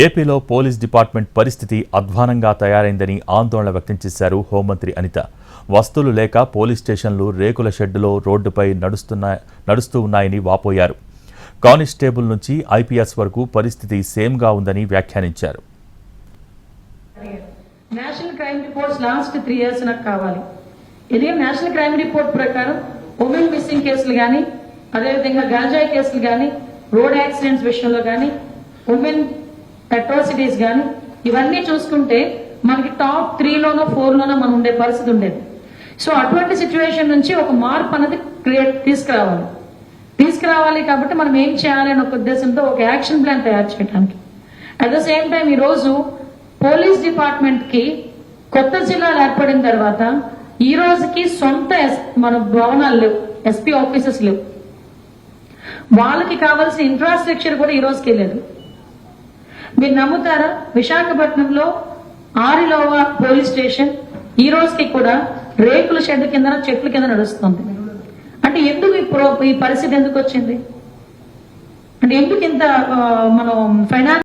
ఏపీలో police department పరిస్థితి అధ్వానంగా తయారైందని ఆందోళన వ్యక్తం చేశారు హోంమంత్రి అనిత. వస్తువులు లేక పోలీస్ స్టేషన్లు రేకుల షెడ్డులో రోడ్డుపై నడుస్తున్న నడుస్తూ ఉన్నాయని వాపోయారు. కానిస్టేబుల్ నుంచి ఐపీఎస్ వరకు పరిస్థితి సేమ్గా ఉందని వ్యాఖ్యానించారు. National crime reports last three years నాకు కావాలి. ఇదే నేషనల్ క్రైమ్ రిపోర్ట్ ప్రకారం ఉమెన్ మిస్సింగ్ కేసులు కానీ అదేవిధంగా గాంజాయి కేసులు కానీ రోడ్ యాక్సిడెంట్స్ విషయంలో కానీ ఉమెన్ అట్రాసిటీస్ కానీ ఇవన్నీ చూసుకుంటే మనకి టాప్ త్రీలోనో ఫోర్లోనో మనం ఉండే పరిస్థితి ఉండేది. సో అటువంటి సిచ్యువేషన్ నుంచి ఒక మార్పు అనేది క్రియేట్ తీసుకురావాలి. తీసుకురావాలి కాబట్టి మనం ఏం చేయాలి అనే ఒక ఉద్దేశంతో ఒక యాక్షన్ ప్లాన్ తయారు చేయడానికి. అట్ ద సేమ్ టైం ఈరోజు పోలీస్ డిపార్ట్మెంట్కి కొత్త జిల్లాలు ఏర్పడిన తర్వాత ఈ రోజుకి సొంత మన భవనాలు లేవు ఎస్పీ ఆఫీసెస్ లేవు. వాళ్ళకి కావాల్సిన ఇన్ఫ్రాస్ట్రక్చర్ కూడా ఈ రోజుకి లేదు. మీరు నమ్ముతారా? విశాఖపట్నంలో ఆరిలోవా పోలీస్ స్టేషన్ ఈ రోజుకి కూడా రేకుల షెడ్ కింద చెట్ల కింద నడుస్తుంది. అంటే ఎందుకు ఈ ఈ పరిస్థితి ఎందుకు వచ్చింది? అంటే ఎందుకు ఇంత మనం ఫైనాన్స్